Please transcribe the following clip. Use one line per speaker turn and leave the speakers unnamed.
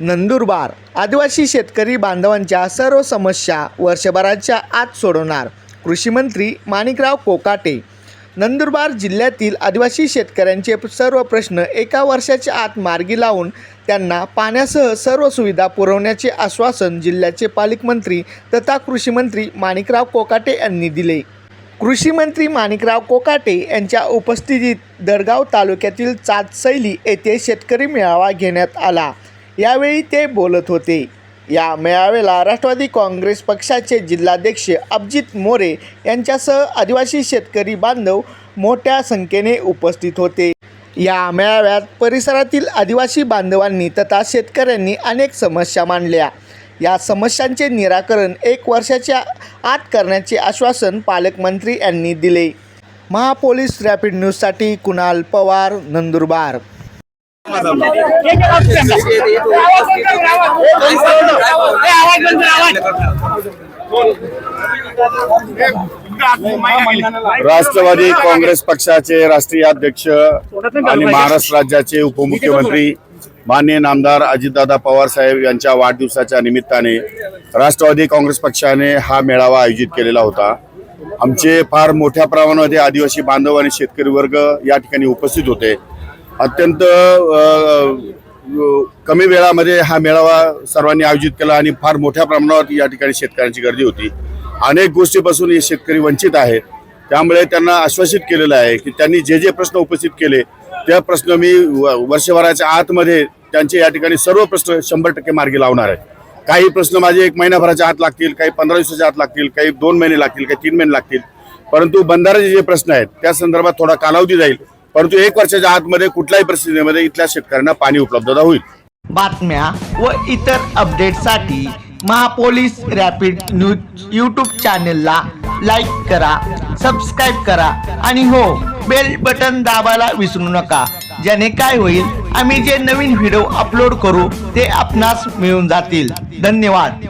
नंदुरबार आदिवासी शेतकरी बांधवांच्या सर्व समस्या वर्षभराच्या आत सोडवणार. कृषीमंत्री माणिकराव कोकाटे नंदुरबार जिल्ह्यातील आदिवासी शेतकऱ्यांचे सर्व प्रश्न एका वर्षाच्या आत मार्गी लावून त्यांना पाण्यासह सर्व सुविधा पुरवण्याचे आश्वासन जिल्ह्याचे पालकमंत्री तथा कृषीमंत्री माणिकराव कोकाटे यांनी दिले. कृषीमंत्री माणिकराव कोकाटे यांच्या उपस्थितीत दडगाव तालुक्यातील चाचसैली येथे शेतकरी मेळावा घेण्यात आला. यावेळी ते बोलत होते. या मेळाव्याला राष्ट्रवादी काँग्रेस पक्षाचे जिल्हाध्यक्ष अभिजित मोरे यांच्यासह आदिवासी शेतकरी बांधव मोठ्या संख्येने उपस्थित होते. या मेळाव्यात परिसरातील आदिवासी बांधवांनी तथा शेतकऱ्यांनी अनेक समस्या मांडल्या. या समस्यांचे निराकरण एक वर्षाच्या आत करण्याचे आश्वासन पालकमंत्री यांनी दिले. महापोलीस रॅपिड न्यूजसाठी कुणाल पवार नंदुरबार.
राष्ट्रवादी काँग्रेस पक्षाचे राष्ट्रीय अध्यक्ष आणि महाराष्ट्र राज्याचे उपमुख्यमंत्री माननीय नामदार अजितदादा पवार साहेब यांच्या वाढदिवसाच्या निमित्ताने राष्ट्रवादी काँग्रेस पक्षाने हा मेळावा आयोजित केलेला होता. आमचे फार मोठ्या प्रमाणामध्ये आदिवासी बांधव आणि शेतकरी वर्ग या ठिकाणी उपस्थित होते. अत्यंत कमी वेळामध्ये हा मेळावा सर्वांनी आयोजित केला आणि फार मोठ्या प्रमाणावर या ठिकाणी शेतकऱ्यांची गर्दी होती. अनेक गोष्टीपासून हे शेतकरी वंचित आहेत. त्यामुळे त्यांना आश्वासित केलेलं आहे की त्यांनी जे जे प्रश्न उपस्थित केले त्या प्रश्न मी व- वर्षभराच्या आतमध्ये त्यांचे या ठिकाणी सर्व प्रश्न शंभर टक्के मार्गी लावणार आहे. काही प्रश्न माझे एक महिन्याभराच्या आत लागतील काही पंधरा दिवसाच्या आत लागतील काही दोन महिने लागतील काही तीन महिने लागतील. परंतु बंधाऱ्याचे जे प्रश्न आहेत त्या संदर्भात थोडा कालावधी जाईल. परंतु एक वर्षाच्या आतमध्ये कुठल्याही परिस्थितीमध्ये इथल्या शेतकऱ्यांना पाणी उपलब्धता होईल.
बातम्या व इतर अपडेटसाठी महापोलीस रॅपिड न्यूज यूट्यूब चॅनेलला लाईक करा सबस्क्राईब करा आणि हो बेल बटन दाबायला विसरू नका. ज्याने काय होईल आम्ही जे नवीन व्हिडिओ अपलोड करू ते आपणास मिळून जातील. धन्यवाद.